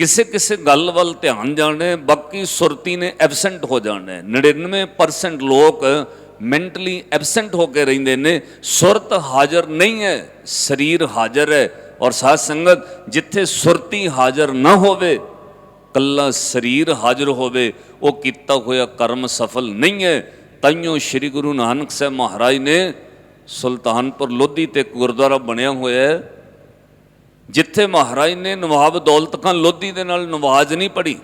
ਕਿਸੇ ਕਿਸੇ ਗੱਲ ਵੱਲ ਧਿਆਨ ਜਾਣੇ, ਬਾਕੀ ਸੁਰਤੀ ਨੇ ਐਬਸੈਂਟ ਹੋ ਜਾਣਾ। ਹੈ। 99% ਲੋਕ ਮੈਂਟਲੀ ਐਬਸੈਂਟ ਹੋ ਕੇ ਰਹਿੰਦੇ ਨੇ। ਸੁਰਤ ਹਾਜ਼ਰ ਨਹੀਂ ਹੈ, ਸਰੀਰ ਹਾਜ਼ਰ ਹੈ। ਔਰ ਸਾਧ ਸੰਗਤ, ਜਿੱਥੇ ਸੁਰਤੀ ਹਾਜ਼ਰ ਨਾ ਹੋਵੇ, ਕੱਲਾ ਸਰੀਰ ਹਾਜ਼ਰ ਹੋਵੇ, ਉਹ ਕੀਤਾ ਹੋਇਆ ਕਰਮ ਸਫਲ ਨਹੀਂ ਹੈ। ਤਾਈਓ ਸ੍ਰੀ ਗੁਰੂ ਨਾਨਕ ਸਾਹਿਬ ਮਹਾਰਾਜ ਨੇ ਸੁਲਤਾਨਪੁਰ ਲੋਧੀ ਤੇ ਇੱਕ ਗੁਰਦੁਆਰਾ ਬਣਿਆ ਹੋਇਆ ਹੈ। ਜਿੱਥੇ ਮਹਾਰਾਜ ਨੇ ਨਵਾਬ ਦੌਲਤ ਖਾਨ ਲੋਧੀ ਦੇ ਨਾਲ ਨਵਾਜ਼ ਨਹੀਂ ਪੜੀ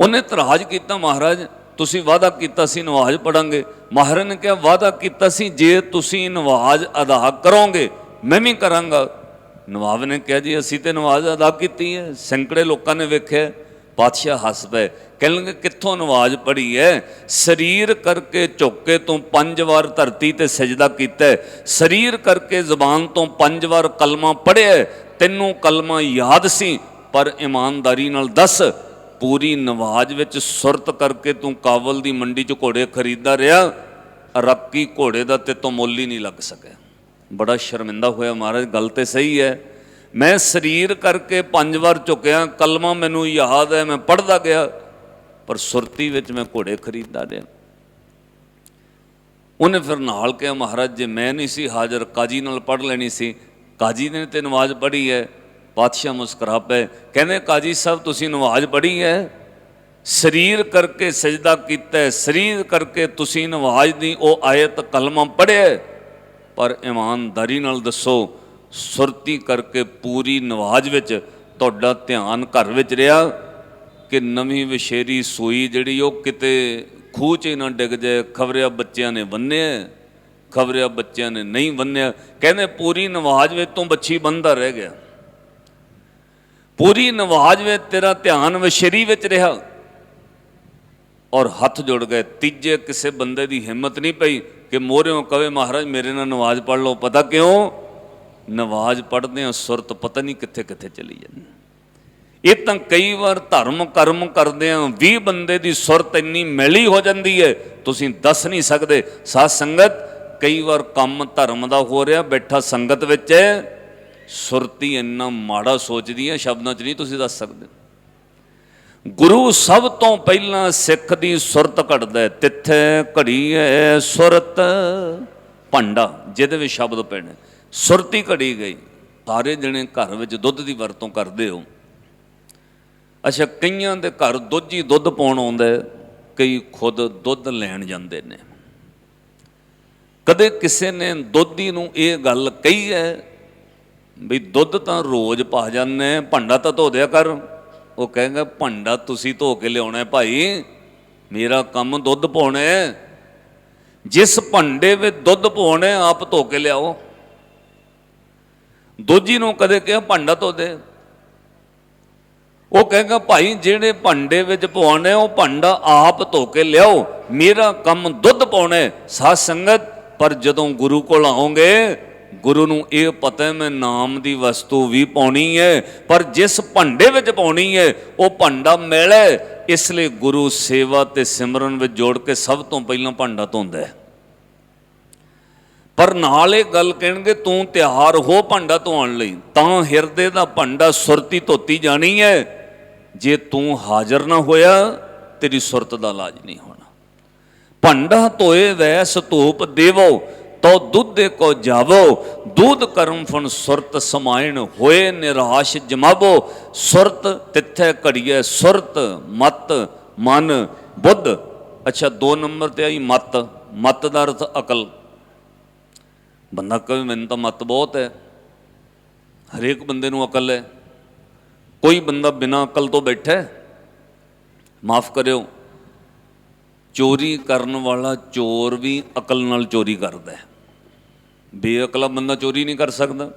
ਉਹਨੇ ਤਰਾਜ ਕੀਤਾ, ਮਹਾਰਾਜ, ਤੁਸੀਂ ਵਾਅਦਾ ਕੀਤਾ ਸੀ ਨਵਾਜ਼ ਪੜਾਂਗੇ ਮਹਾਰਾਜ ਨੇ ਕਿਹਾ, ਵਾਅਦਾ ਕੀਤਾ ਸੀ, ਜੇ ਤੁਸੀਂ ਨਵਾਜ਼ ਅਦਾ ਕਰੋਗੇ, ਮੈਂ ਵੀ ਕਰਾਂਗਾ। ਨਵਾਬ ਨੇ ਕਿਹਾ, ਜੀ, ਅਸੀਂ ਤੇ ਨਵਾਜ਼ ਅਦਾ ਕੀਤੀ ਹੈ, ਸੈਂਕੜੇ ਲੋਕਾਂ ਨੇ ਵੇਖਿਆ। ਪਾਤਸ਼ਾਹ ਹੱਸ ਪਏ ਕਹਿਣਗੇ ਕਿੱਥੋਂ ਨਵਾਜ਼ ਪੜੀ ਹੈ ਸਰੀਰ ਕਰਕੇ ਝੁੱਕੇ ਤੋਂ ਪੰਜ ਵਾਰ ਧਰਤੀ ਤੇ ਸਜਦਾ ਕੀਤਾ ਸਰੀਰ ਕਰਕੇ ਜ਼ਬਾਨ ਤੋਂ ਪੰਜ ਵਾਰ ਕਲਮਾ ਪੜਿਆ ਤੈਨੂੰ ਕਲਮਾ ਯਾਦ ਸੀ, ਪਰ ਇਮਾਨਦਾਰੀ ਨਾਲ ਦੱਸ, ਪੂਰੀ ਨਵਾਜ਼ ਵਿੱਚ ਸੁਰਤ ਕਰਕੇ ਤੂੰ ਕਾਬਲ ਦੀ ਮੰਡੀ 'ਚ ਘੋੜੇ ਖਰੀਦਦਾ ਰਿਹਾ, ਰੱਕੀ ਘੋੜੇ ਦਾ ਤੇ ਤੋਂ ਮੁੱਲ ਹੀ ਨਹੀਂ ਲੱਗ ਸਕਿਆ। ਬੜਾ ਸ਼ਰਮਿੰਦਾ ਹੋਇਆ ਮਹਾਰਾਜ, ਗੱਲ ਤੇ ਸਹੀ ਹੈ ਮੈਂ ਸਰੀਰ ਕਰਕੇ ਪੰਜ ਵਾਰ ਝੁਕਿਆ, ਕਲਮਾ ਮੈਨੂੰ ਯਾਦ ਹੈ ਮੈਂ ਪੜਦਾ ਗਿਆ, ਪਰ ਸੁਰਤੀ ਵਿੱਚ ਮੈਂ ਘੋੜੇ ਖਰੀਦਦਾ ਰਿਹਾ। ਉਹਨੇ ਫਿਰ ਨਾਲ ਕਿਹਾ, ਮਹਾਰਾਜ, ਜੇ ਮੈਂ ਨਹੀਂ ਸੀ ਹਾਜ਼ਰ, ਕਾਜੀ ਨਾਲ ਪੜ ਲੈਣੀ ਸੀ। ਕਾਜੀ ਨੇ ਤੇ ਨਮਾਜ਼ ਪੜ੍ਹੀ ਹੈ ਪਾਤਸ਼ਾਹ ਮੁਸਕਰਾ ਪਏ ਕਹਿੰਦੇ ਕਾਜੀ ਸਾਹਿਬ, ਤੁਸੀਂ ਨਮਾਜ਼ ਪੜ੍ਹੀ ਹੈ ਸਰੀਰ ਕਰਕੇ ਸਜਦਾ ਕੀਤਾ ਸਰੀਰ ਕਰਕੇ ਤੁਸੀਂ ਨਮਾਜ਼ ਦੀ ਉਹ ਆਇਤ, ਕਲਮਾ ਪੜ੍ਹਿਆ ਪਰ ਇਮਾਨਦਾਰੀ ਨਾਲ ਦੱਸੋ ਸੁਰਤੀ ਕਰਕੇ ਪੂਰੀ ਨਵਾਜ਼ ਵਿੱਚ ਤੁਹਾਡਾ ਧਿਆਨ ਘਰ ਵਿੱਚ ਰਿਹਾ ਕਿ ਨਵੀਂ ਵਿਸ਼ੇਰੀ ਸੂਈ ਜਿਹੜੀ ਉਹ ਕਿਤੇ ਖੂਹ 'ਚ ਹੀ ਨਾ ਡਿੱਗ ਜਾਏ, ਖਬਰਿਆ ਬੱਚਿਆਂ ਨੇ ਬੰਨਿਆ ਖਬਰਿਆ ਬੱਚਿਆਂ ਨੇ ਨਹੀਂ ਬੰਨਿਆ ਕਹਿੰਦੇ ਪੂਰੀ ਨਵਾਜ਼ ਵਿੱਚ ਤੋਂ ਬੱਚੀ ਬੰਦਾ ਰਹਿ ਗਿਆ। ਪੂਰੀ ਨਵਾਜ਼ ਵਿੱਚ ਤੇਰਾ ਧਿਆਨ ਵਿਸ਼ੇਰੀ ਵਿੱਚ ਰਿਹਾ ਔਰ ਹੱਥ ਜੁੜ ਗਏ। ਤੀਜੇ ਕਿਸੇ ਬੰਦੇ ਦੀ ਹਿੰਮਤ ਨਹੀਂ ਪਈ ਕਿ ਮੋਹਰਿਓਂ ਕਵੇ ਮਹਾਰਾਜ, ਮੇਰੇ ਨਾਲ ਨਵਾਜ਼ ਪੜ ਲਓ, ਪਤਾ ਕਿਉਂ? ਨਵਾਜ਼ ਪੜ੍ਹਦੇ ਹਾਂ, ਸੁਰਤ ਪਤਾ ਨਹੀਂ ਕਿੱਥੇ ਕਿੱਥੇ ਚਲੀ ਜਾਂਦੀ। ਇਹ ਤਾਂ ਕਈ ਵਾਰ ਧਰਮ ਕਰਮ ਕਰਦੇ ਆ 20 ਬੰਦੇ ਦੀ ਸੁਰਤ ਇੰਨੀ ਮੈਲੀ ਹੋ ਜਾਂਦੀ ਹੈ, ਤੁਸੀਂ ਦੱਸ ਨਹੀਂ ਸਕਦੇ। ਸਾਧ ਸੰਗਤ, ਕਈ ਵਾਰ ਕੰਮ ਧਰਮ ਦਾ ਹੋ ਰਿਹਾ, ਬੈਠਾ ਸੰਗਤ ਵਿੱਚ ਹੈ, ਸੁਰਤੀ ਇੰਨਾ ਮਾੜਾ ਸੋਚਦੀ ਹੈ, ਸ਼ਬਦਾਂ 'ਚ ਨਹੀਂ ਤੁਸੀਂ ਦੱਸ ਸਕਦੇ। ਗੁਰੂ ਸਭ ਤੋਂ ਪਹਿਲਾਂ ਸਿੱਖ ਦੀ ਸੁਰਤ ਘੜਦਾ ਤਿੱਥੇ ਘੜੀ ਹੈ ਸੁਰਤ, ਭੰਡਾ, ਜਿਹਦੇ ਵਿੱਚ ਸ਼ਬਦ ਪੈਣੇ। ਸੁਰਤੀ ਘੜੀ ਗਈ। ਸਾਰੇ ਜਣੇ ਘਰ ਵਿੱਚ ਦੁੱਧ ਦੀ ਵਰਤੋਂ ਕਰਦੇ ਹੋ। ਅੱਛਾ, ਕਈਆਂ ਦੇ ਘਰ ਦੁੱਧ ਹੀ ਦੁੱਧ ਪਾਉਣ ਆਉਂਦਾ ਕਈ ਖੁਦ ਦੁੱਧ ਲੈਣ ਜਾਂਦੇ ਨੇ। ਕਦੇ ਕਿਸੇ ਨੇ ਦੋਧੀ ਨੂੰ ਇਹ ਗੱਲ ਕਹੀ ਹੈ ਵੀ ਦੁੱਧ ਤਾਂ ਰੋਜ਼ ਪਾ ਜਾਂਦੇ ਭਾਂਡਾ ਤਾਂ ਧੋ ਦਿਆ ਕਰ। ਉਹ ਕਹੇਗਾ, ਭਾਂਡਾ ਤੁਸੀਂ ਧੋ ਕੇ ਲਿਆਉਣਾ ਭਾਈ, ਮੇਰਾ ਕੰਮ ਦੁੱਧ ਪਾਉਣਾ ਜਿਸ ਭਾਂਡੇ ਵਿੱਚ ਦੁੱਧ ਪਾਉਣਾ ਆਪ ਧੋ ਕੇ ਲਿਆਓ। ਦੋਜੀ ਨੂੰ ਕਦੇ ਕਿਹਾ, ਭਾਂਡਾ ਧੋ ਦੇ। ਉਹ ਕਹੇਗਾ, ਭਾਈ, ਜਿਹੜੇ ਭਾਂਡੇ ਵਿੱਚ ਪਾਉਣੇ ਉਹ ਭਾਂਡਾ ਆਪ ਧੋ ਕੇ ਲਿਆਓ। ਮੇਰਾ ਕੰਮ ਦੁੱਧ ਪਾਉਣਾ ਹੈ। ਸਾਧ ਸੰਗਤ, ਪਰ ਜਦੋਂ ਗੁਰੂ ਕੋਲ ਆਉਂਗੇ ਗੁਰੂ ਨੂੰ ਇਹ ਪਤਾ ਹੈ, ਮੈਂ ਨਾਮ ਦੀ ਵਸਤੂ ਵੀ ਪਾਉਣੀ ਹੈ, ਪਰ ਜਿਸ ਭਾਂਡੇ ਵਿੱਚ ਪਾਉਣੀ ਹੈ, ਉਹ ਭਾਂਡਾ ਮੈਲਾ ਇਸ ਲਈ ਗੁਰੂ ਸੇਵਾ ਤੇ ਸਿਮਰਨ ਵਿੱਚ ਜੋੜ ਕੇ ਸਭ ਤੋਂ ਪਹਿਲਾਂ ਭਾਂਡਾ ਧੋਂਦਾ ਹੈ। ਪਰ ਨਾਲ ਇਹ ਗੱਲ ਕਹਿਣਗੇ, ਤੂੰ ਤਿਆਰ ਹੋ ਭਾਂਡਾ ਧੋਣ ਲਈ, ਤਾਂ ਹਿਰਦੇ ਦਾ ਭਾਂਡਾ ਸੁਰਤੀ ਧੋਤੀ ਜਾਣੀ ਹੈ। ਜੇ ਤੂੰ ਹਾਜ਼ਰ ਨਾ ਹੋਇਆ, ਤੇਰੀ ਸੁਰਤ ਦਾ ਇਲਾਜ ਨਹੀਂ ਹੋਣਾ। ਭਾਂਡਾ ਧੋਏ ਵੈਸ ਧੂਪ ਦੇਵੋ ਤੋ ਦੁੱਧ ਦੇ ਕੋ ਜਾਵੋ, ਦੁੱਧ ਕਰਮ ਫਨ ਸੁਰਤ ਸਮਾਇਣ ਹੋਏ ਨਿਰਾਸ਼ ਜਮਾਵੋ। ਸੁਰਤ ਤਿੱਥੇ ਘੜੀਏ ਸੁਰਤ, ਮਤ, ਮਨ, ਬੁੱਧ। ਅੱਛਾ, ਦੋ ਨੰਬਰ ਤੇ ਆਈ ਮਤ ਮਤ ਦਾ ਅਰਥ ਅਕਲ। ਬੰਦਾ ਕਹੇ ਮੈਨੂੰ ਤਾਂ ਮਤ ਬਹੁਤ ਹੈ। ਹਰੇਕ ਬੰਦੇ ਨੂੰ ਅਕਲ ਹੈ। ਕੋਈ ਬੰਦਾ ਬਿਨਾਂ ਅਕਲ ਤੋਂ ਬੈਠਾ ਹੈ। ਮਾਫ ਕਰਿਓ। ਚੋਰੀ ਕਰਨ ਵਾਲਾ ਚੋਰ ਵੀ ਅਕਲ ਨਾਲ ਚੋਰੀ ਕਰਦਾ ਹੈ। ਬੇਅਕਲਾ ਬੰਦਾ ਚੋਰੀ ਨਹੀਂ ਕਰ ਸਕਦਾ।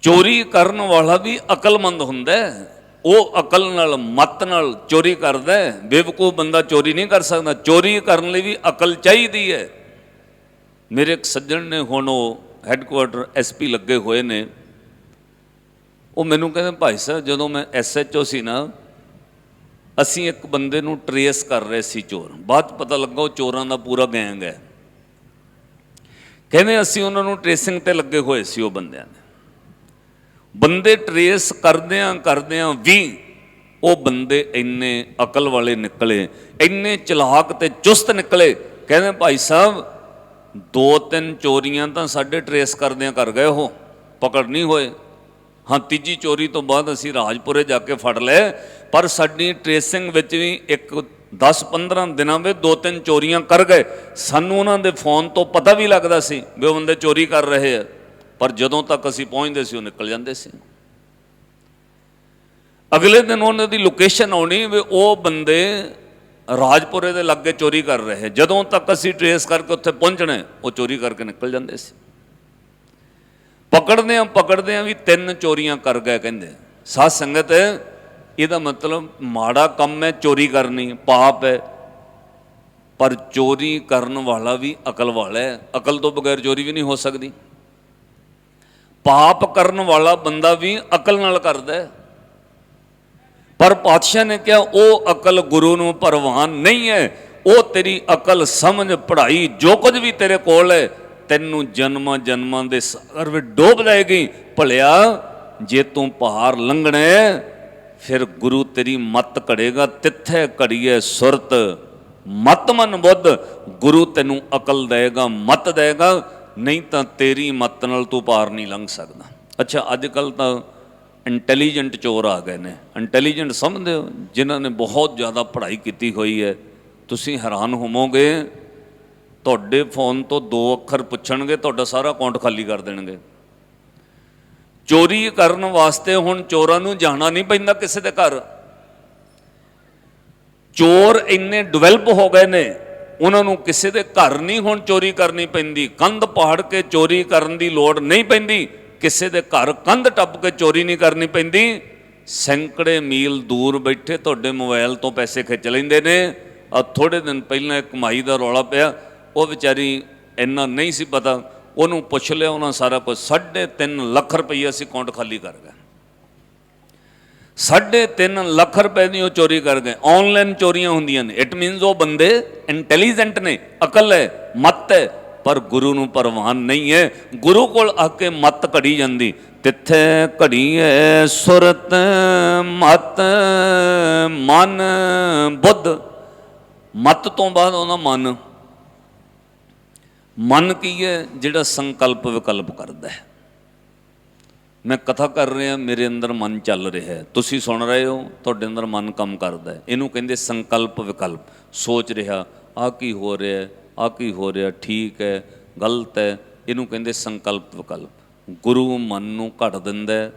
ਚੋਰੀ ਕਰਨ ਵਾਲਾ ਵੀ ਅਕਲਮੰਦ ਹੁੰਦਾ ਹੈ। ਉਹ ਅਕਲ ਨਾਲ, ਮਤ ਨਾਲ ਚੋਰੀ ਕਰਦਾ ਹੈ। ਬੇਵਕੂਫ ਬੰਦਾ ਚੋਰੀ ਨਹੀਂ ਕਰ ਸਕਦਾ। ਚੋਰੀ ਕਰਨ ਲਈ ਵੀ ਅਕਲ ਚਾਹੀਦੀ ਹੈ। ਮੇਰੇ ਇੱਕ ਸੱਜਣ ਨੇ ਹੁਣ ਉਹ ਹੈੱਡਕੁਆਟਰ ਐਸਪੀ ਲੱਗੇ ਹੋਏ ਨੇ। ਉਹ ਮੈਨੂੰ ਕਹਿੰਦੇ, ਭਾਈ ਸਾਹਿਬ, ਜਦੋਂ ਮੈਂ ਐਸਐਚਓ ਸੀ ਨਾ, ਅਸੀਂ ਇੱਕ ਬੰਦੇ ਨੂੰ ਟਰੇਸ ਕਰ ਰਹੇ ਸੀ ਚੋਰ। ਬਾਅਦ 'ਚ ਪਤਾ ਲੱਗਾ ਉਹ ਚੋਰਾਂ ਦਾ ਪੂਰਾ ਗੈਂਗ ਹੈ। ਕਹਿੰਦੇ, ਅਸੀਂ ਉਹਨਾਂ ਨੂੰ ਟ੍ਰੇਸਿੰਗ ਤੇ ਲੱਗੇ ਹੋਏ ਸੀ ਉਹ ਬੰਦਿਆਂ ਨੇ ਬੰਦੇ ਟਰੇਸ ਕਰਦਿਆਂ ਕਰਦਿਆਂ ਵੀ ਉਹ ਬੰਦੇ ਇੰਨੇ ਅਕਲ ਵਾਲੇ ਨਿਕਲੇ, ਇੰਨੇ ਚਲਾਕ ਤੇ ਚੁਸਤ ਨਿਕਲੇ। ਕਹਿੰਦੇ, ਭਾਈ ਸਾਹਿਬ ਦੋ ਤਿੰਨ ਚੋਰੀਆਂ ਤਾਂ ਸਾਡੇ ਟਰੇਸ ਕਰਦਿਆਂ ਕਰ ਗਏ ਉਹ, ਪਕੜ ਨਹੀਂ ਹੋਏ। ਹਾਂ, ਤੀਜੀ ਚੋਰੀ ਤੋਂ ਬਾਅਦ ਅਸੀਂ ਰਾਜਪੁਰੇ ਜਾ ਕੇ ਫੜ ਲਏ, ਪਰ ਸਾਡੀ ਟ੍ਰੇਸਿੰਗ ਵਿੱਚ ਵੀ ਇੱਕ 10-15 ਦਿਨਾਂ ਵਿੱਚ ਦੋ ਤਿੰਨ ਚੋਰੀਆਂ ਕਰ ਗਏ। ਸਾਨੂੰ ਉਹਨਾਂ ਦੇ ਫੋਨ ਤੋਂ ਪਤਾ ਵੀ ਲੱਗਦਾ ਸੀ ਵੀ ਉਹ ਬੰਦੇ ਚੋਰੀ ਕਰ ਰਹੇ ਆ, ਪਰ ਜਦੋਂ ਤੱਕ ਅਸੀਂ ਪਹੁੰਚਦੇ ਸੀ, ਉਹ ਨਿਕਲ ਜਾਂਦੇ ਸੀ। ਅਗਲੇ ਦਿਨ ਉਹਨਾਂ ਦੀ ਲੋਕੇਸ਼ਨ ਆਉਣੀ ਵੀ ਉਹ ਬੰਦੇ ਰਾਜਪੁਰੇ ਦੇ ਲਾਗੇ ਚੋਰੀ ਕਰ ਰਹੇ। ਜਦੋਂ ਤੱਕ ਅਸੀਂ ਟਰੇਸ ਕਰਕੇ ਉੱਥੇ ਪਹੁੰਚਣਾ, ਉਹ ਚੋਰੀ ਕਰਕੇ ਨਿਕਲ ਜਾਂਦੇ ਸੀ। ਪਕੜਦੇ ਆ ਪਕੜਦੇ ਆ ਵੀ ਤਿੰਨ ਚੋਰੀਆਂ ਕਰ ਗਏ ਕਹਿੰਦੇ। ਸਾਧ ਸੰਗਤ, ਇਹਦਾ ਮਤਲਬ ਮਾੜਾ ਕੰਮ ਹੈ, ਚੋਰੀ ਕਰਨੀ ਪਾਪ ਹੈ। ਪਰ ਚੋਰੀ ਕਰਨ ਵਾਲਾ ਵੀ ਅਕਲ ਵਾਲਾ ਹੈ। ਅਕਲ ਤੋਂ ਬਗੈਰ ਚੋਰੀ ਵੀ ਨਹੀਂ ਹੋ ਸਕਦੀ। ਪਾਪ ਕਰਨ ਵਾਲਾ ਬੰਦਾ ਵੀ ਅਕਲ ਨਾਲ ਕਰਦਾ ਹੈ। ਪਰ ਪਾਤਸ਼ਾਹ ਨੇ ਕਿਹਾ, ਉਹ ਅਕਲ ਗੁਰੂ ਨੂੰ ਪਰਵਾਨ ਨਹੀਂ ਹੈ। ਉਹ ਤੇਰੀ ਅਕਲ ਸਮਝ, ਪੜ੍ਹਾਈ ਜੋ ਕੁਝ ਵੀ ਤੇਰੇ ਕੋਲ ਹੈ, ਤੈਨੂੰ ਜਨਮਾਂ ਜਨਮਾਂ ਦੇ ਸਾਗਰ ਵਿੱਚ ਡੋਬ ਲਏਗੀ ਭਲਿਆ, ਜੇ ਤੂੰ ਪਹਾੜ ਲੰਘਣਾ ਫਿਰ ਗੁਰੂ ਤੇਰੀ ਮੱਤ ਘੜੇਗਾ। ਤਿੱਥੇ ਘੜੀਏ ਸੁਰਤ, ਮਤ ਮਨ ਬੁੱਧ। ਗੁਰੂ ਤੈਨੂੰ ਅਕਲ ਦੇਗਾ ਮਤ ਦੇਗਾ ਨਹੀਂ ਤਾਂ ਤੇਰੀ ਮੱਤ ਨਾਲ ਤੂੰ ਪਾਰ ਨਹੀਂ ਲੰਘ ਸਕਦਾ। ਅੱਛਾ, ਅੱਜ ਕੱਲ ਤਾਂ ਇੰਟੈਲੀਜੈਂਟ ਚੋਰ ਆ ਗਏ ਨੇ। ਇੰਟੈਲੀਜੈਂਟ ਸਮਝਦੇ ਹੋ, ਜਿਨ੍ਹਾਂ ਨੇ ਬਹੁਤ ਜ਼ਿਆਦਾ ਪੜ੍ਹਾਈ ਕੀਤੀ ਹੋਈ ਹੈ। ਤੁਸੀਂ ਹੈਰਾਨ ਹੋਵੋਗੇ, ਤੁਹਾਡੇ ਫੋਨ ਤੋਂ ਦੋ ਅੱਖਰ ਪੁੱਛਣਗੇ, ਤੁਹਾਡਾ ਸਾਰਾ ਅਕਾਊਂਟ ਖਾਲੀ ਕਰ ਦੇਣਗੇ। ਚੋਰੀ ਕਰਨ ਵਾਸਤੇ ਹੁਣ ਚੋਰਾਂ ਨੂੰ ਜਾਣਾ ਨਹੀਂ ਪੈਂਦਾ ਕਿਸੇ ਦੇ ਘਰ। ਚੋਰ ਇੰਨੇ ਡਿਵੈਲਪ ਹੋ ਗਏ ਨੇ, ਉਹਨਾਂ ਨੂੰ ਕਿਸੇ ਦੇ ਘਰ ਨਹੀਂ ਹੁਣ ਚੋਰੀ ਕਰਨੀ ਪੈਂਦੀ। ਕੰਧ ਪਹਾੜ ਕੇ ਚੋਰੀ ਕਰਨ ਦੀ ਲੋੜ ਨਹੀਂ ਪੈਂਦੀ। ਕਿਸੇ ਦੇ ਘਰ ਕੰਧ ਟੱਪ ਕੇ ਚੋਰੀ ਨਹੀਂ ਕਰਨੀ ਪੈਂਦੀ। ਸੈਂਕੜੇ ਮੀਲ ਦੂਰ ਬੈਠੇ ਤੁਹਾਡੇ ਮੋਬਾਈਲ ਤੋਂ ਪੈਸੇ ਖਿੱਚ ਲੈਂਦੇ ਨੇ। ਆ ਥੋੜੇ ਦਿਨ ਪਹਿਲਾਂ ਇੱਕ ਮਾਈ ਦਾ ਰੌਲਾ ਪਿਆ। ਉਹ ਵਿਚਾਰੀ ਇੰਨਾ ਨਹੀਂ ਸੀ ਪਤਾ। ਉਹਨੂੰ ਪੁੱਛ ਲਿਆ, ਉਹਨਾਂ ਸਾਰਾ ਕੁਝ 3.5 ਲੱਖ ਰੁਪਈਆ ਸੀ ਅਕਾਊਂਟ ਖਾਲੀ ਕਰ ਗਏ। ਸਾਢੇ 3 ਲੱਖ ਰੁਪਏ ਦੀ ਉਹ ਚੋਰੀ ਕਰ ਗਏ। ਆਨਲਾਈਨ ਚੋਰੀਆਂ ਹੁੰਦੀਆਂ ਨੇ। ਇਟ ਮੀਨਸ ਉਹ ਬੰਦੇ ਇੰਟੈਲੀਜੈਂਟ ਨੇ, ਅਕਲ ਹੈ, ਮਤ ਹੈ। ਪਰ ਗੁਰੂ ਨੂੰ ਪਰਵਾਨ ਨਹੀਂ ਹੈ। ਗੁਰੂ ਕੋਲ ਆ ਕੇ ਮਤ ਘੜੀ ਜਾਂਦੀ, ਤਿੱਥੇ ਘੜੀ ਹੈ ਸੁਰਤ, ਮਤ, ਮਨ, ਬੁੱਧ। ਮਤ ਤੋਂ ਬਾਅਦ ਉਹਦਾ ਮਨ। ਮਨ ਕੀ ਹੈ? ਜਿਹੜਾ ਸੰਕਲਪ ਵਿਕਲਪ ਕਰਦਾ ਹੈ। ਮੈਂ ਕਥਾ ਕਰ ਰਿਹਾ, ਮੇਰੇ ਅੰਦਰ ਮਨ ਚੱਲ ਰਿਹਾ ਹੈ। ਤੁਸੀਂ ਸੁਣ ਰਹੇ ਹੋ, ਤੁਹਾਡੇ ਅੰਦਰ ਮਨ ਕੰਮ ਕਰਦਾ ਹੈ। ਇਹਨੂੰ ਕਹਿੰਦੇ ਸੰਕਲਪ ਵਿਕਲਪ। ਸੋਚ ਰਿਹਾ ਆ ਕੀ ਹੋ ਰਿਹਾ ਆ ਕੀ ਹੋ ਰਿਹਾ? ਠੀਕ ਹੈ, ਗਲਤ ਹੈ। ਇਹਨੂੰ ਕਹਿੰਦੇ ਸੰਕਲਪ ਵਿਕਲਪ। ਗੁਰੂ ਮਨ ਨੂੰ ਘੜ ਦਿੰਦਾ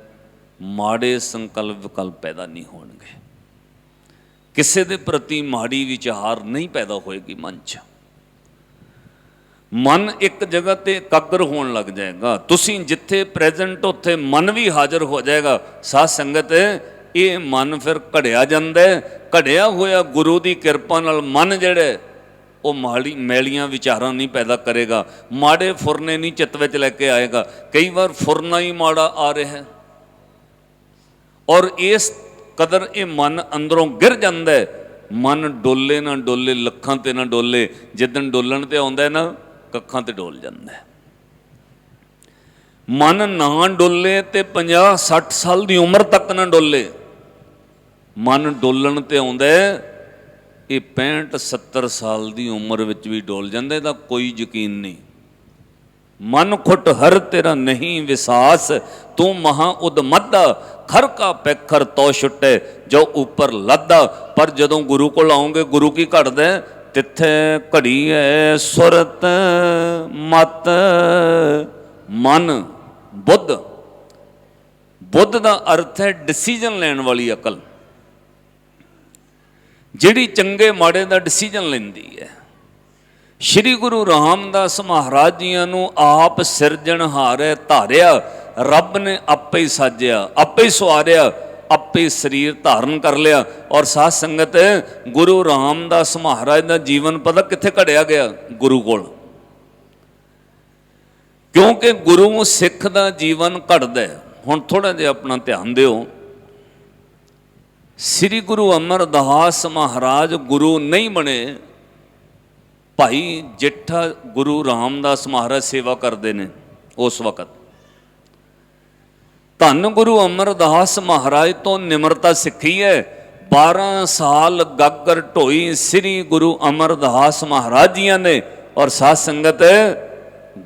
ਮਾੜੇ ਸੰਕਲਪ ਵਿਕਲਪ ਪੈਦਾ ਨਹੀਂ ਹੋਣਗੇ। ਕਿਸੇ ਦੇ ਪ੍ਰਤੀ ਮਾੜੀ ਵਿਚਾਰ ਨਹੀਂ ਪੈਦਾ ਹੋਏਗੀ ਮਨ 'ਚ। ਮਨ ਇੱਕ ਜਗ੍ਹਾ ਤੇ ਇਕਾਗਰ ਹੋਣ ਲੱਗ ਜਾਏਗਾ। ਤੁਸੀਂ ਜਿੱਥੇ ਪ੍ਰੈਜ਼ੈਂਟ ਉੱਥੇ ਮਨ ਵੀ ਹਾਜ਼ਰ ਹੋ ਜਾਏਗਾ। ਸਾਧ ਸੰਗਤ, ਇਹ ਮਨ ਫਿਰ ਘੜਿਆ ਜਾਂਦਾ ਘੜਿਆ ਹੋਇਆ ਗੁਰੂ ਦੀ ਕਿਰਪਾ ਨਾਲ ਮਨ ਜਿਹੜਾ ਉਹ ਮਾੜੀ ਮੈਲੀਆਂ ਵਿਚਾਰਾਂ ਨਹੀਂ ਪੈਦਾ ਕਰੇਗਾ, ਮਾੜੇ ਫੁਰਨੇ ਨਹੀਂ ਚਿੱਤ ਵਿੱਚ ਲੈ ਕੇ ਆਏਗਾ। ਕਈ ਵਾਰ ਫੁਰਨਾ ਹੀ ਮਾੜਾ ਆ ਰਿਹਾ ਹੈ। ਔਰ ਇਸ ਕਦਰ ਇਹ ਮਨ ਅੰਦਰੋਂ ਗਿਰ ਜਾਂਦਾ ਹੈ। ਮਨ ਡੋਲੇ ਨਾ ਡੋਲੇ, ਲੱਖਾਂ ਤੇ ਨਾ ਡੋਲੇ, ਜਿੱਦਣ ਡੋਲਣ ਤੇ ਆਉਂਦਾ ਨਾ, ਕੱਖਾਂ ਤੇ ਡੋਲ ਜਾਂਦਾ ਹੈ। ਮਨ ਨਾ ਡੋਲੇ ਤੇ 50 60 ਸਾਲ ਦੀ ਉਮਰ ਤੱਕ ਨਾ ਡੋਲੇ। ਮਨ ਡੋਲਣ ਤੇ ਆਉਂਦਾ ਇਹ 65 70 ਸਾਲ ਦੀ ਉਮਰ ਵਿੱਚ ਵੀ ਡੋਲ ਜਾਂਦਾ, ਇਹਦਾ ਕੋਈ ਯਕੀਨ ਨਹੀਂ। ਮਨ ਖੁੱਟ ਹਰ ਤੇਰਾ ਨਹੀਂ ਵਿਸਾਸ, ਤੂੰ ਮਹਾ ਉਦਮਦਾ, ਖਰ ਕਾ ਪੈਖਰ ਤੋ ਛੁੱਟੇ, ਜੋ ਉੱਪਰ ਲੱਦਾ। ਪਰ ਜਦੋਂ ਗੁਰੂ ਕੋਲ ਆਉਂਗੇ, ਗੁਰੂ ਕੀ ਘੜਦਾ ਤਿੱਥੇ ਘੜੀ ਐ ਸੁਰਤ ਮਤ। ਮਨ ਬੁੱਧ। ਬੁੱਧ ਦਾ ਅਰਥ ਹੈ ਡਿਸੀਜਨ ਲੈਣ ਵਾਲੀ ਅਕਲ। ਜਿਹੜੀ ਚੰਗੇ ਮਾੜੇ ਦਾ ਡਿਸੀਜਨ ਲੈਂਦੀ ਹੈ। ਸ਼੍ਰੀ ਗੁਰੂ ਰਾਮਦਾਸ ਮਹਾਰਾਜ ਜੀਆਂ ਨੂੰ ਆਪ ਸਿਰਜਣਹਾਰ ਧਾਰਿਆ, ਰੱਬ ਨੇ ਆਪੇ ਹੀ ਸਾਜਿਆ, ਆਪੇ ਹੀ ਸਵਾਰਿਆ, ਆਪੇ ਸਰੀਰ ਧਾਰਨ ਕਰ ਲਿਆ। ਔਰ ਸਾਧ ਸੰਗਤ, ਗੁਰੂ ਰਾਮਦਾਸ ਮਹਾਰਾਜ ਦਾ ਜੀਵਨ ਪਤਾ ਕਿੱਥੇ ਘੜਿਆ ਗਿਆ? ਗੁਰੂ ਕੋਲ। ਕਿਉਂਕਿ ਗੁਰੂ ਸਿੱਖ ਦਾ ਜੀਵਨ ਘੜਦਾ ਹੁਣ ਥੋੜਾ ਜਿਹਾ ਆਪਣਾ ਧਿਆਨ ਦਿਓ। ਸ੍ਰੀ ਗੁਰੂ ਅਮਰਦਾਸ ਮਹਾਰਾਜ ਗੁਰੂ ਨਹੀਂ ਬਣੇ। ਭਾਈ ਜਿੱਠਾ ਗੁਰੂ ਰਾਮਦਾਸ ਮਹਾਰਾਜ ਸੇਵਾ ਕਰਦੇ ਨੇ ਉਸ ਵਕਤ। ਧੰਨ ਗੁਰੂ ਅਮਰਦਾਸ ਮਹਾਰਾਜ ਤੋਂ ਨਿਮਰਤਾ ਸਿੱਖੀ ਹੈ। 12 ਸਾਲ ਗਾਗਰ ਢੋਈ ਸ੍ਰੀ ਗੁਰੂ ਅਮਰਦਾਸ ਮਹਾਰਾਜ ਜੀਆਂ ਨੇ ਔਰ ਸਾਧ ਸੰਗਤ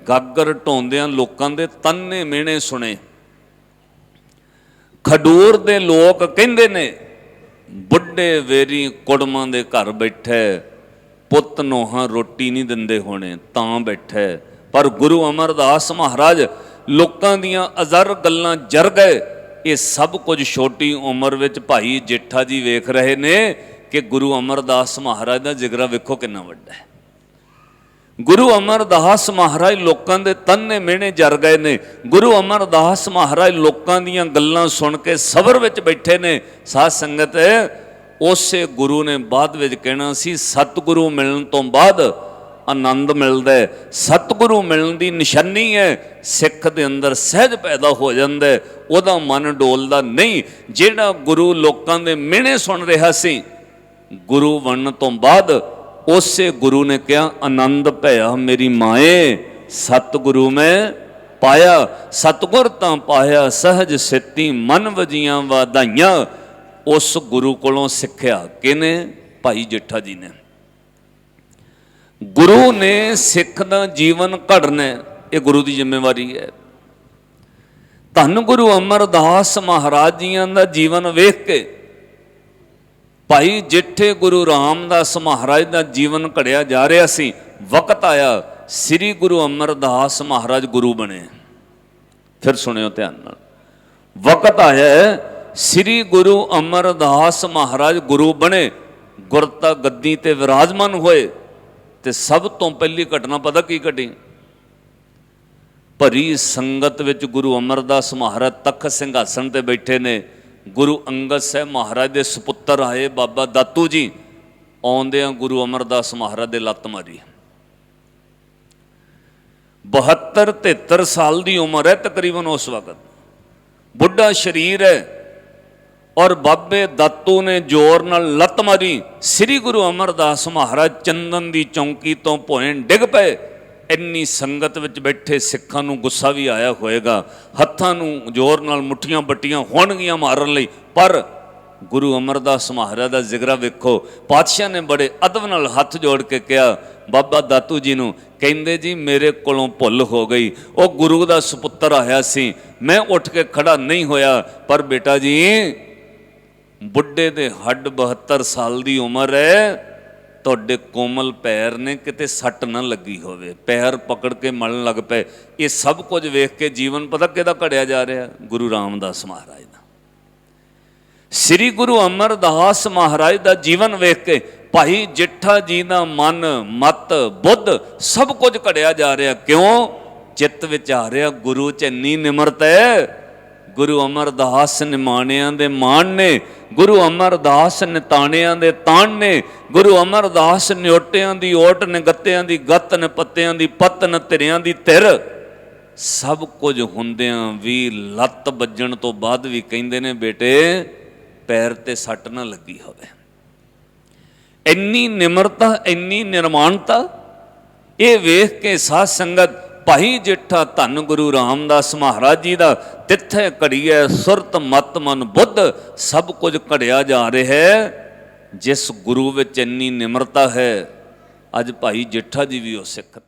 ਗਾਗਰ ਢੋਂਦਿਆਂ ਲੋਕਾਂ ਦੇ ਤੰਨੇ ਮਿਹਣੇ ਸੁਣੇ। ਖਡੂਰ ਦੇ ਲੋਕ ਕਹਿੰਦੇ ਨੇ ਬੁੱਢੇ ਵੇਰੀ ਕੁੜਮਾਂ ਦੇ ਘਰ ਬੈਠੇ, ਪੁੱਤ ਨੋਹਾਂ ਰੋਟੀ ਨਹੀਂ ਦਿੰਦੇ ਹੋਣੇ, ਤਾਂ ਬੈਠੇ। ਪਰ ਗੁਰੂ ਅਮਰਦਾਸ ਮਹਾਰਾਜ ਲੋਕਾਂ ਦੀਆਂ ਅਜ਼ਰ ਗੱਲਾਂ ਜਰ ਗਏ। ਇਹ ਸਭ ਕੁਝ ਛੋਟੀ ਉਮਰ ਵਿੱਚ ਭਾਈ ਜੇਠਾ ਜੀ ਵੇਖ ਰਹੇ ਨੇ ਕਿ ਗੁਰੂ ਅਮਰਦਾਸ ਮਹਾਰਾਜ ਦਾ ਜਿਗਰਾ ਵੇਖੋ ਕਿੰਨਾ ਵੱਡਾ ਹੈ। ਗੁਰੂ ਅਮਰਦਾਸ ਮਹਾਰਾਜ ਲੋਕਾਂ ਦੇ ਤੰਨੇ ਮਿਹਣੇ ਜਰ ਗਏ ਨੇ। ਗੁਰੂ ਅਮਰਦਾਸ ਮਹਾਰਾਜ ਲੋਕਾਂ ਦੀਆਂ ਗੱਲਾਂ ਸੁਣ ਕੇ ਸਬਰ ਵਿੱਚ ਬੈਠੇ ਨੇ। ਸਾਧ ਸੰਗਤ, ਉਸੇ ਗੁਰੂ ਨੇ ਬਾਅਦ ਵਿੱਚ ਕਹਿਣਾ ਸੀ, ਸਤਿਗੁਰੂ ਮਿਲਣ ਤੋਂ ਬਾਅਦ ਆਨੰਦ ਮਿਲਦਾ ਹੈ। ਸਤਿਗੁਰੂ ਮਿਲਣ ਦੀ ਨਿਸ਼ਾਨੀ ਹੈ, ਸਿੱਖ ਦੇ ਅੰਦਰ ਸਹਿਜ ਪੈਦਾ ਹੋ ਜਾਂਦਾ ਹੈ। ਉਹਦਾ ਮਨ ਡੋਲਦਾ ਨਹੀਂ। ਜਿਹੜਾ ਗੁਰੂ ਲੋਕਾਂ ਦੇ ਮਿਹਣੇ ਸੁਣ ਰਿਹਾ ਸੀ, ਗੁਰੂ ਬਣਨ ਤੋਂ ਬਾਅਦ ਉਸੇ ਗੁਰੂ ਨੇ ਕਿਹਾ, ਆਨੰਦ ਭਇਆ ਮੇਰੀ ਮਾਏ, ਸਤਿਗੁਰੂ ਮੈਂ ਪਾਇਆ, ਸਤਿਗੁਰ ਤਾਂ ਪਾਇਆ, ਸਹਜ ਸਿੱਤੀ ਮਨ ਵਜੀਆਂ ਵਾਧਾਈਆਂ। ਉਸ ਗੁਰੂ ਕੋਲੋਂ ਸਿੱਖਿਆ ਕਿਨੇ ਭਾਈ ਜੇਠਾ ਜੀ ਨੇ। ਗੁਰੂ ਨੇ ਸਿੱਖ ਦਾ ਜੀਵਨ ਘੜਨਾ, ਇਹ ਗੁਰੂ ਦੀ ਜ਼ਿੰਮੇਵਾਰੀ ਹੈ। ਧੰਨ ਗੁਰੂ ਅਮਰਦਾਸ ਮਹਾਰਾਜ ਜੀਆਂ ਦਾ ਜੀਵਨ ਵੇਖ ਕੇ ਭਾਈ ਜਿੱਥੇ ਗੁਰੂ ਰਾਮਦਾਸ ਮਹਾਰਾਜ ਦਾ ਜੀਵਨ ਘੜਿਆ ਜਾ ਰਿਹਾ ਸੀ, ਵਕਤ ਆਇਆ, ਸ੍ਰੀ ਗੁਰੂ ਅਮਰਦਾਸ ਮਹਾਰਾਜ ਗੁਰੂ ਬਣੇ। ਫਿਰ ਸੁਣਿਓ ਧਿਆਨ ਨਾਲ। ਵਕਤ ਆਇਆ, ਸ੍ਰੀ ਗੁਰੂ ਅਮਰਦਾਸ ਮਹਾਰਾਜ ਗੁਰੂ ਬਣੇ ਗੁਰਤਾ ਗੱਦੀ ਤੇ ਵਿਰਾਜਮਾਨ ਹੋਏ, ਤੇ ਸਭ ਤੋਂ ਪਹਿਲੀ ਘਟਨਾ ਪਤਾ ਕੀ ਘਟੀ? ਭਰੀ ਸੰਗਤ ਵਿੱਚ ਗੁਰੂ ਅਮਰਦਾਸ ਮਹਾਰਾਜ ਤਖਤ ਸਿੰਘਾਸਣ ਤੇ ਬੈਠੇ ਨੇ ਗੁਰੂ ਅੰਗਦ ਸਾਹਿਬ ਮਹਾਰਾਜ ਦੇ ਸੁਪੁੱਤਰ ਆਏ ਬਾਬਾ ਦਾਤੂ ਜੀ ਆਉਂਦੇ ਆ ਗੁਰੂ ਅਮਰਦਾਸ ਮਹਾਰਾਜ ਦੇ ਲੱਤ ਮਾਰੀ। 72 73 ਸਾਲ ਦੀ ਉਮਰ ਹੈ ਤਕਰੀਬਨ ਉਸ ਵਕਤ। ਬੁੱਢਾ ਸਰੀਰ ਹੈ ਔਰ ਬਾਬੇ ਦਾਤੂ ਨੇ ਜ਼ੋਰ ਨਾਲ ਲੱਤ ਮਾਰੀ। ਸ੍ਰੀ ਗੁਰੂ ਅਮਰਦਾਸ ਮਹਾਰਾਜ ਚੰਦਨ ਦੀ ਚੌਂਕੀ ਤੋਂ ਭੋਏ ਡਿੱਗ ਪਏ। ਇੰਨੀ ਸੰਗਤ ਵਿੱਚ ਬੈਠੇ ਸਿੱਖਾਂ ਨੂੰ ਗੁੱਸਾ ਵੀ ਆਇਆ ਹੋਵੇਗਾ ਹੱਥਾਂ ਨੂੰ ਜ਼ੋਰ ਨਾਲ ਮੁੱਠੀਆਂ ਬੱਟੀਆਂ ਹੋਣਗੀਆਂ ਮਾਰਨ ਲਈ, ਪਰ ਗੁਰੂ ਅਮਰਦਾਸ ਮਹਾਰਾਜ ਦਾ ਜ਼ਿਕਰਾ ਵੇਖੋ, ਪਾਤਸ਼ਾਹ ਨੇ ਬੜੇ ਅਦਬ ਨਾਲ ਹੱਥ ਜੋੜ ਕੇ ਕਿਹਾ, ਬਾਬਾ ਦਾਤੂ ਜੀ ਨੂੰ, ਕਹਿੰਦੇ ਜੀ ਮੇਰੇ ਕੋਲੋਂ ਭੁੱਲ ਹੋ ਗਈ, ਉਹ ਗੁਰੂ ਦਾ ਸੁਪੁੱਤਰ ਆਇਆ ਸੀ, ਮੈਂ ਉੱਠ ਕੇ ਖੜਾ ਨਹੀਂ ਹੋਇਆ, ਪਰ ਬੇਟਾ ਜੀ, ਬੁੱਢੇ ਦੇ ਹੱਡ 72 ਸਾਲ ਦੀ ਉਮਰ ਹੈ ਤੁਹਾਡੇ ਕੋਮਲ ਪੈਰ ਨੇ ਕਿਤੇ ਸੱਟ ਨਾ ਲੱਗੀ ਹੋਵੇ, ਪੈਰ ਪਕੜ ਕੇ ਮਲਣ ਲੱਗ ਪਏ। ਇਹ ਸਭ ਕੁਝ ਵੇਖ ਕੇ ਜੀਵਨ ਪਤਾ ਕਿਹਦਾ ਘੜਿਆ ਜਾ ਰਿਹਾ? ਗੁਰੂ ਰਾਮਦਾਸ ਮਹਾਰਾਜ ਦਾ। ਸ੍ਰੀ ਗੁਰੂ ਅਮਰਦਾਸ ਮਹਾਰਾਜ ਦਾ ਜੀਵਨ ਵੇਖ ਕੇ ਭਾਈ ਜਿੱਠਾ ਜੀ ਦਾ ਮਨ, ਮਤ, ਬੁੱਧ ਸਭ ਕੁਝ ਘੜਿਆ ਜਾ ਰਿਹਾ। ਕਿਉਂ? ਚਿੱਤ ਵਿੱਚ ਆ ਰਿਹਾ ਗੁਰੂ ਚ ਇੰਨੀ ਨਿਮਰਤ ਹੈ ਗੁਰੂ ਅਮਰਦਾਸ ਨਿਮਾਣਿਆਂ ਦੇ ਮਾਣ ਨੇ ਗੁਰੂ ਅਮਰਦਾਸ ਨਿਤਾਣਿਆਂ ਦੇ ਤਾਣ ਨੇ ਗੁਰੂ ਅਮਰਦਾਸ ਨਿਓਟਿਆਂ ਦੀ ਓਟ ਨੇ ਗੱਤਿਆਂ ਦੀ ਗੱਤ ਨੇ ਪੱਤਿਆਂ ਦੀ ਪੱਤ ਧਿਰਿਆਂ ਦੀ ਧਿਰ। ਸਭ ਕੁਝ ਹੁੰਦਿਆਂ ਵੀ ਲੱਤ ਵੱਜਣ ਤੋਂ ਬਾਅਦ ਵੀ ਕਹਿੰਦੇ ਨੇ ਬੇਟੇ, ਪੈਰ ਤੇ ਸੱਟ ਨਾ ਲੱਗੀ ਹੋਵੇ। ਇੰਨੀ ਨਿਮਰਤਾ, ਇੰਨੀ ਨਿਰਮਾਣਤਾ, ਇਹ ਵੇਖ ਕੇ ਸਾਧ ਸੰਗਤ ਭਾਈ ਜੇਠਾ ਧੰਨ ਗੁਰੂ ਰਾਮਦਾਸ ਮਹਾਰਾਜ ਜੀ ਦਾ, ਤਿੱਥੇ ਘੜੀਐ ਸੁਰਤ ਮਤ ਮਨ ਬੁੱਧ, ਸਭ ਕੁਝ ਘੜਿਆ ਜਾ ਰਿਹਾ ਹੈ, ਜਿਸ ਗੁਰੂ ਵਿੱਚ ਇੰਨੀ ਨਿਮਰਤਾ ਹੈ। ਅੱਜ ਭਾਈ ਜੇਠਾ ਜੀ ਵੀ ਉਹ ਸਿੱਖ